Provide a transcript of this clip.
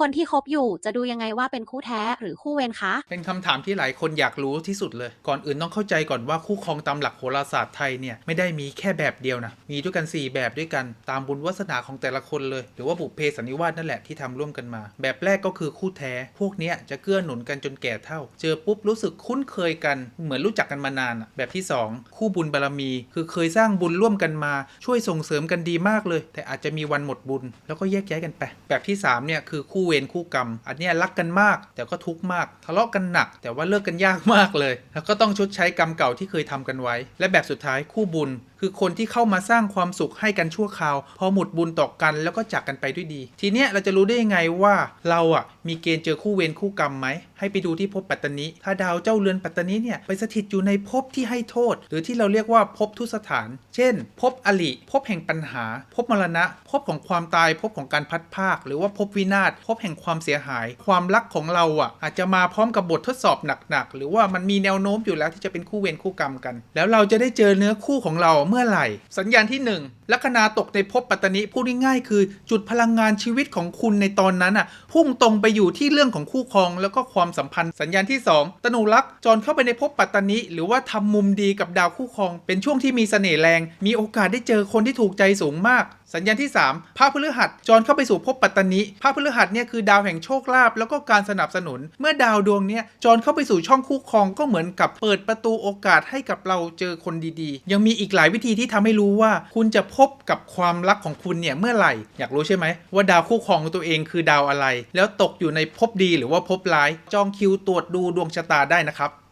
คนที่คบอยู่จะดูยังไงว่าเป็นคู่แท้หรือคู่เวรคะ เป็นคำถามที่หลายคนอยากรู้ที่สุดเลย ก่อนอื่นต้องเข้าใจก่อนว่าคู่ครองตามหลักโหราศาสตร์ไทยเนี่ยไม่ได้มีแค่แบบเดียวนะ มีด้วยกัน 4 แบบด้วยกันตามบุญวาสนาของแต่ละคนเลย หรือว่าบุพเพสันนิวาสนั่นแหละที่ทำร่วมกันมา แบบแรกก็คือคู่แท้ พวกเนี้ยจะเกื้อหนุนกันจนแก่เท่า เจอปุ๊บรู้สึกคุ้นเคยกัน เหมือนรู้จักกันมานานอะแบบที่ 2 คู่บุญบารมี คือเคยสร้างบุญร่วมกันมา ช่วยส่งเสริมกันดีมากเลย แต่อาจจะมีวันหมดบุญ แล้วก็แยกย้ายกันไปแบบที่3เนี่ยคือคู่เวรคู่กรรม อันนี้รักกันมาก แต่ก็ทุกข์มาก ทะเลาะกันหนัก แต่ว่าเลิกกันยากมากเลย แล้วก็ต้องชดใช้กรรมเก่าที่เคยทำกันไว้ และแบบสุดท้ายคู่บุญ คือคนที่เข้ามาสร้างความสุขให้กันชั่วคราว พอหมดบุญต่อกันแล้วก็จากกันไปด้วยดี ทีเนี้ยเราจะรู้ได้ยังไงว่าเราอะมีเกณฑ์เจอคู่เวรคู่กรรมไหม ให้ไปดูที่ภพปัตตนิถ้าดาวเจ้าเรือนปัตตนิเนี่ยไปสถิตอยู่ในภพที่ให้โทษ หรือที่เราเรียกว่าภพทุสถาน เช่นภพอลิภพแห่งปัญหาภพมรณะภพของความตายภพของการพัดภาค หรือว่าภพวินาศภพแห่งความเสียหาย ความรักของเราอะอาจจะมาพร้อมกับบททดสอบหนักๆ หรือว่ามันมีแนวโน้มอยู่แล้วที่จะเป็นคู่เวรคู่กรรมกัน แล้วเราจะได้เจอเนื้อคู่ของเราเมื่อไหร่ สัญญาณที่ 1 ลัคนาตกในภพปัตตนิพูดง่ายๆคือ จุดพลังงานชีวิตของคุณในตอนนั้นอะพุ่งตรงไปอยู่ที่เรื่องของคู่ครองแล้วก็ความสัมพันธ์สัญญาณที่ 2 ตนุรักษ์จรเข้าไปในภพปัตตนิหรือว่าทำมุมดีกับดาวคู่ครอง เป็นช่วงที่มีเสน่ห์แรง มีโอกาสได้เจอคนที่ถูกใจสูงมากสัญญาณที่3พระพฤหัสจรเข้าไปสู่ภพปัตตนิพระพฤหัสเนี่ยคือดาวแห่งโชคลาภแล้วก็การสนับสนุน เมื่อดาวดวงเนี้ยจรเข้าไปสู่ช่องคู่ครองก็เหมือนกับเปิดประตูโอกาสให้กับเราเจอคนดีๆ ยังมีอีกหลายวิธีที่ทำให้รู้ว่าคุณจะพบบกับความรักของคุณเนี่ยเมื่อไหร่ อยากรู้ใช่ไหมว่าดาวคู่ครองของตัวเองคือดาวอะไร แล้วตกอยู่ในภพดีหรือว่าภพร้าย จองคิวตรวจดูดวงชะตาได้นะครับ